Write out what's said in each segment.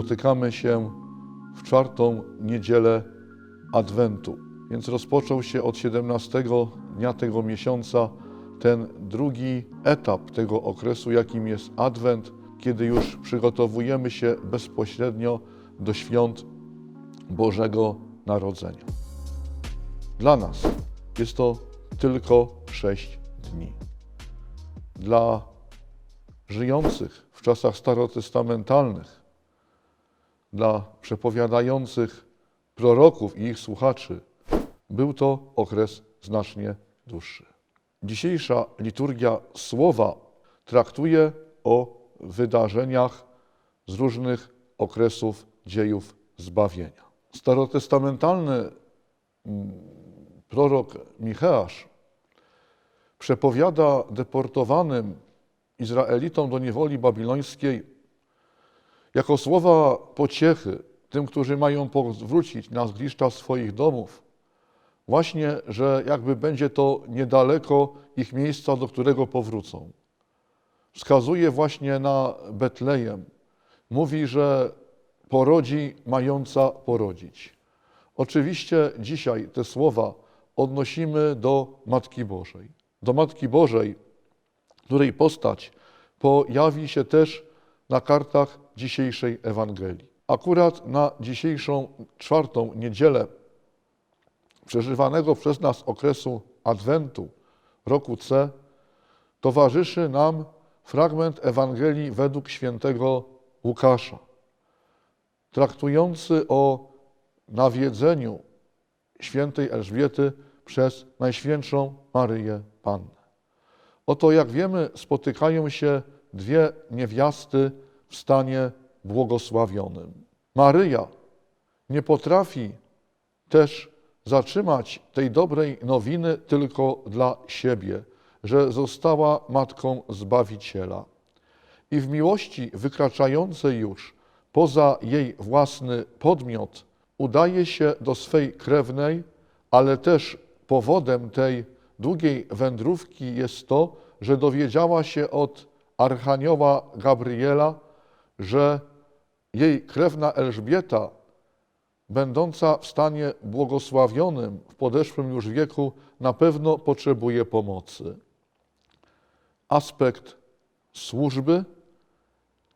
spotykamy się w czwartą niedzielę Adwentu. Więc rozpoczął się od 17 dnia tego miesiąca ten drugi etap tego okresu, jakim jest Adwent, kiedy już przygotowujemy się bezpośrednio do świąt Bożego Narodzenia. Dla nas jest to tylko sześć dni. Dla żyjących w czasach starotestamentalnych, dla przepowiadających proroków i ich słuchaczy, był to okres znacznie dłuższy. Dzisiejsza liturgia słowa traktuje o wydarzeniach z różnych okresów dziejów zbawienia. Starotestamentalny mm, prorok Micheasz przepowiada deportowanym Izraelitom do niewoli babilońskiej jako słowa pociechy tym, którzy mają powrócić na zgliszcza swoich domów, właśnie, że jakby będzie to niedaleko ich miejsca, do którego powrócą. Wskazuje właśnie na Betlejem. Mówi, że porodzi mająca porodzić. Oczywiście dzisiaj te słowa odnosimy do Matki Bożej. Do Matki Bożej, której postać pojawi się też na kartach dzisiejszej Ewangelii. Akurat na dzisiejszą czwartą niedzielę przeżywanego przez nas okresu Adwentu, roku C, towarzyszy nam fragment Ewangelii według świętego Łukasza, traktujący o nawiedzeniu świętej Elżbiety przez Najświętszą Maryję Pannę. Oto, jak wiemy, spotykają się dwie niewiasty w stanie błogosławionym. Maryja nie potrafi też zatrzymać tej dobrej nowiny tylko dla siebie, że została matką Zbawiciela. I w miłości wykraczającej już poza jej własny podmiot, udaje się do swej krewnej, ale też powodem tej długiej wędrówki jest to, że dowiedziała się od Archanioła Gabriela, że jej krewna Elżbieta, będąca w stanie błogosławionym w podeszłym już wieku, na pewno potrzebuje pomocy. Aspekt służby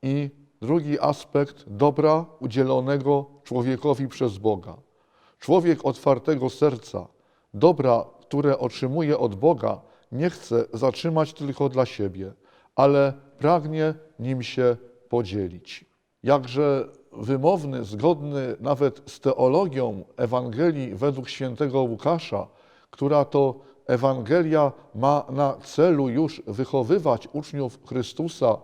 i drugi aspekt dobra udzielonego człowiekowi przez Boga. Człowiek otwartego serca, dobra, które otrzymuje od Boga, nie chce zatrzymać tylko dla siebie, ale pragnie nim się podzielić. Jakże wymowny, zgodny nawet z teologią Ewangelii według świętego Łukasza, która to Ewangelia ma na celu już wychowywać uczniów Chrystusa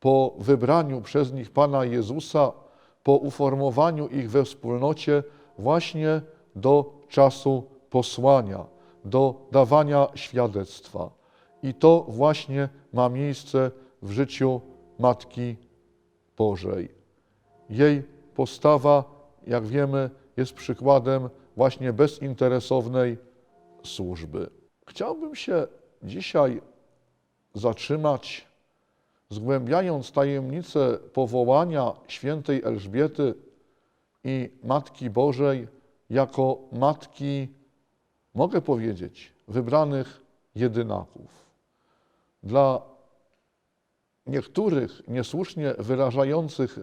po wybraniu przez nich Pana Jezusa, po uformowaniu ich we wspólnocie właśnie do czasu posłania, do dawania świadectwa. I to właśnie ma miejsce w życiu Matki Bożej. Jej postawa, jak wiemy, jest przykładem właśnie bezinteresownej służby. Chciałbym się dzisiaj zatrzymać, zgłębiając tajemnicę powołania świętej Elżbiety i Matki Bożej jako matki, mogę powiedzieć, wybranych jedynaków. Dla niektórych niesłusznie wyrażających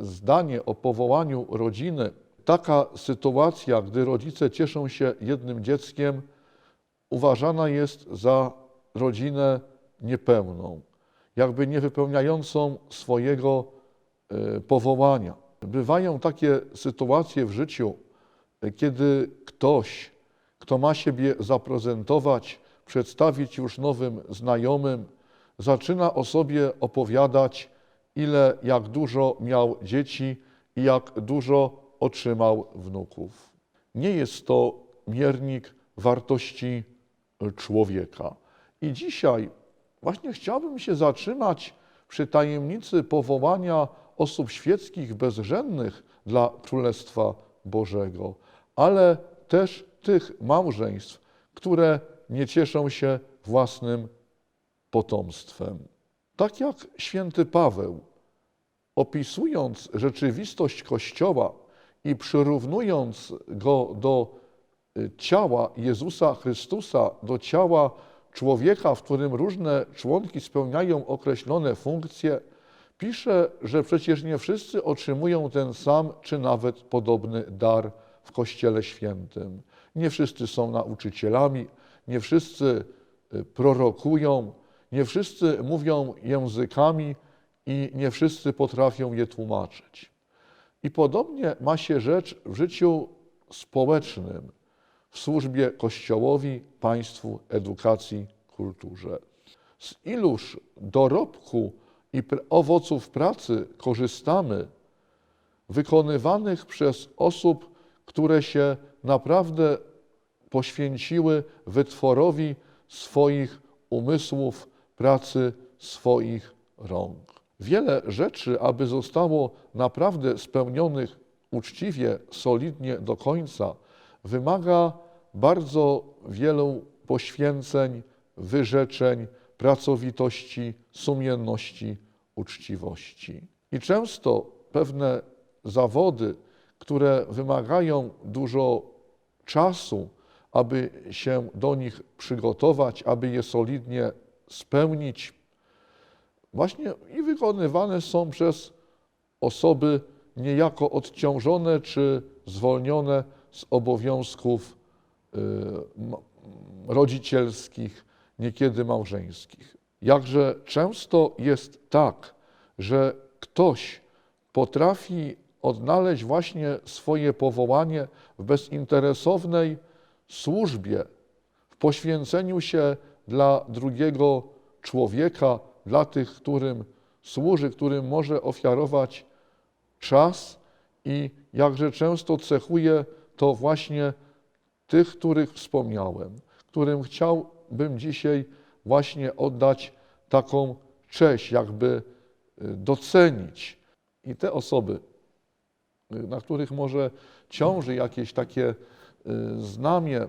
zdanie o powołaniu rodziny, taka sytuacja, gdy rodzice cieszą się jednym dzieckiem, uważana jest za rodzinę niepełną, jakby nie wypełniającą swojego e, powołania. Bywają takie sytuacje w życiu, e, kiedy ktoś, kto ma siebie zaprezentować, przedstawić już nowym znajomym, zaczyna o sobie opowiadać, ile, jak dużo miał dzieci i jak dużo otrzymał wnuków. Nie jest to miernik wartości człowieka. I dzisiaj właśnie chciałbym się zatrzymać przy tajemnicy powołania osób świeckich bezrzędnych dla Królestwa Bożego, ale też tych małżeństw, które nie cieszą się własnym potomstwem. Tak jak święty Paweł opisując rzeczywistość Kościoła i przyrównując go do y, ciała Jezusa Chrystusa, do ciała człowieka, w którym różne członki spełniają określone funkcje, pisze, że przecież nie wszyscy otrzymują ten sam czy nawet podobny dar w Kościele Świętym. Nie wszyscy są nauczycielami, nie wszyscy y, prorokują, nie wszyscy mówią językami i nie wszyscy potrafią je tłumaczyć. I podobnie ma się rzecz w życiu społecznym, w służbie Kościołowi, państwu, edukacji, kulturze. Z iluż dorobku i owoców pracy korzystamy, wykonywanych przez osób, które się naprawdę poświęciły wytworowi swoich umysłów, pracy swoich rąk. Wiele rzeczy, aby zostało naprawdę spełnionych uczciwie, solidnie do końca, wymaga bardzo wielu poświęceń, wyrzeczeń, pracowitości, sumienności, uczciwości. I często pewne zawody, które wymagają dużo czasu, aby się do nich przygotować, aby je solidnie spełnić, właśnie i wykonywane są przez osoby niejako odciążone czy zwolnione z obowiązków y, rodzicielskich, niekiedy małżeńskich. Jakże często jest tak, że ktoś potrafi odnaleźć właśnie swoje powołanie w bezinteresownej służbie, w poświęceniu się dla drugiego człowieka, dla tych, którym służy, którym może ofiarować czas i jakże często cechuje to właśnie tych, których wspomniałem, którym chciałbym dzisiaj właśnie oddać taką cześć, jakby y, docenić. I te osoby, y, na których może ciąży jakieś takie y, znamie,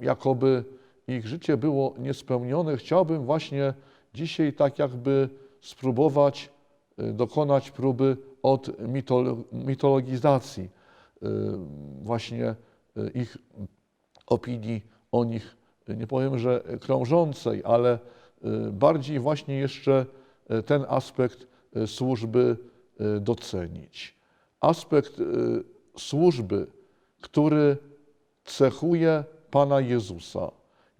jakoby ich życie było niespełnione, chciałbym właśnie dzisiaj tak jakby spróbować y, dokonać próby od mitolo- mitologizacji y, właśnie y, ich opinii o nich, nie powiem, że krążącej, ale bardziej właśnie jeszcze ten aspekt służby docenić. Aspekt służby, który cechuje Pana Jezusa.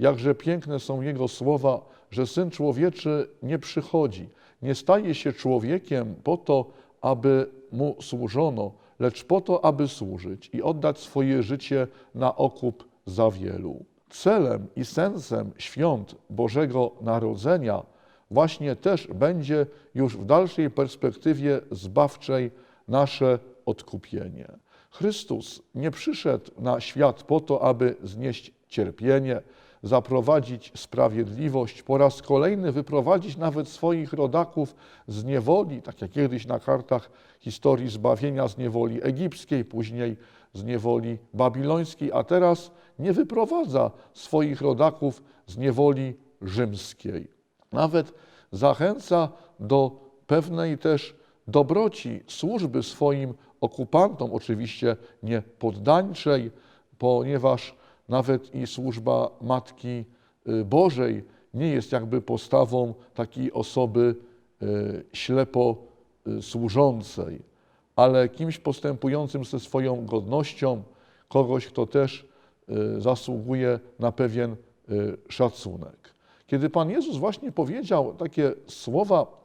Jakże piękne są Jego słowa, że Syn Człowieczy nie przychodzi, nie staje się człowiekiem po to, aby Mu służono, lecz po to, aby służyć i oddać swoje życie na okup za wielu. Celem i sensem świąt Bożego Narodzenia właśnie też będzie już w dalszej perspektywie zbawczej nasze odkupienie. Chrystus nie przyszedł na świat po to, aby znieść cierpienie, zaprowadzić sprawiedliwość, po raz kolejny wyprowadzić nawet swoich rodaków z niewoli, tak jak kiedyś na kartach historii zbawienia z niewoli egipskiej, później z niewoli babilońskiej, a teraz nie wyprowadza swoich rodaków z niewoli rzymskiej. Nawet zachęca do pewnej też dobroci służby swoim okupantom, oczywiście nie poddańczej, ponieważ nawet i służba Matki y, Bożej nie jest jakby postawą takiej osoby y, ślepo y, służącej, ale kimś postępującym ze swoją godnością, kogoś, kto też zasługuje na pewien szacunek. Kiedy Pan Jezus właśnie powiedział takie słowa,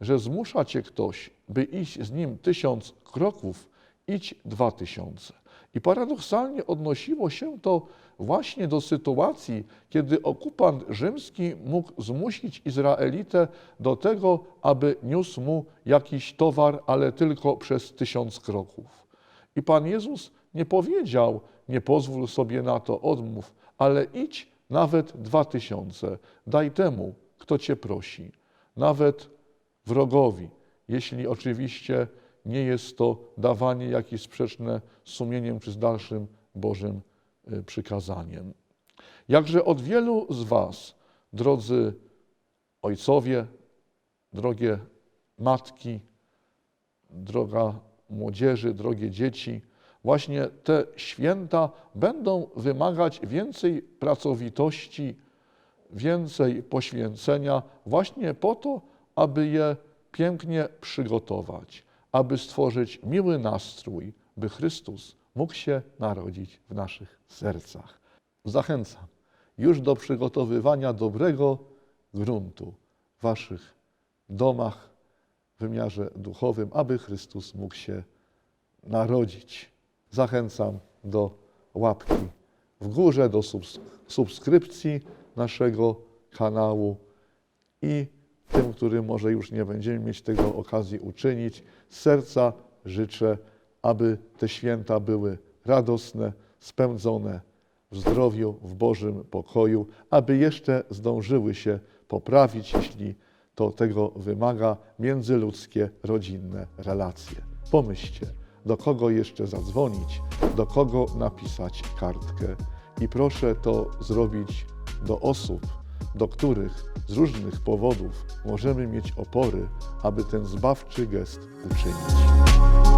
że zmusza cię ktoś, by iść z nim tysiąc kroków, idź dwa tysiące. I paradoksalnie odnosiło się to właśnie do sytuacji, kiedy okupant rzymski mógł zmusić Izraelitę do tego, aby niósł mu jakiś towar, ale tylko przez tysiąc kroków. I Pan Jezus nie powiedział, nie pozwól sobie na to, odmów, ale idź nawet dwa tysiące, daj temu, kto cię prosi, nawet wrogowi, jeśli oczywiście nie jest to dawanie jakieś sprzeczne z sumieniem czy z dalszym Bożym y, przykazaniem. Jakże od wielu z Was, drodzy ojcowie, drogie matki, droga młodzieży, drogie dzieci, właśnie te święta będą wymagać więcej pracowitości, więcej poświęcenia, właśnie po to, aby je pięknie przygotować, aby stworzyć miły nastrój, by Chrystus mógł się narodzić w naszych sercach. Zachęcam już do przygotowywania dobrego gruntu w Waszych domach, w wymiarze duchowym, aby Chrystus mógł się narodzić. Zachęcam do łapki w górze, do subs- subskrypcji naszego kanału i tym, którym może już nie będziemy mieć tego okazji uczynić, z serca życzę, aby te święta były radosne, spędzone w zdrowiu, w Bożym pokoju, aby jeszcze zdążyły się poprawić, jeśli to tego wymaga, międzyludzkie, rodzinne relacje. Pomyślcie, do kogo jeszcze zadzwonić, do kogo napisać kartkę. I proszę to zrobić do osób, do których z różnych powodów możemy mieć opory, aby ten zbawczy gest uczynić.